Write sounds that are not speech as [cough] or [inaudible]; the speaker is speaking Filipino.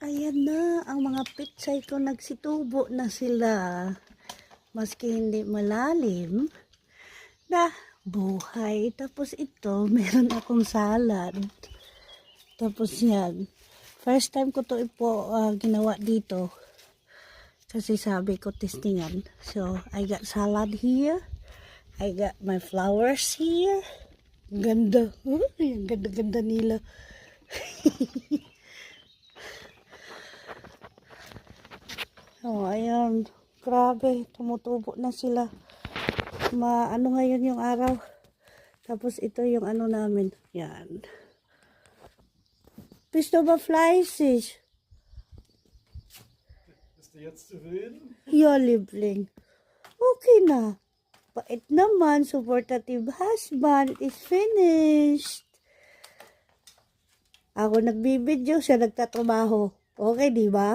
Ayan na, ang mga pitsay ko nagsitubo na sila. Maski hindi malalim, na buhay. Tapos ito, [laughs] meron akong salad. Tapos yan. First time ko to ipo ah, ginawa dito. Kasi sabi ko testingan. So, I got salad here. I got my flowers here. Ganda. [laughs] Uy, ang ganda-ganda nila. [laughs] Oh, ayan. Grabe, tumutubo na sila. Ma, ano ngayon yung araw. Tapos ito yung ano namin. Yan. Bist du fleißig? Bist du jetzt zufrieden? Ja, Liebling. Okay na. Bait naman, supportative husband is finished. Ako nagbibideo, siya nagtatrabaho. Okay, di ba?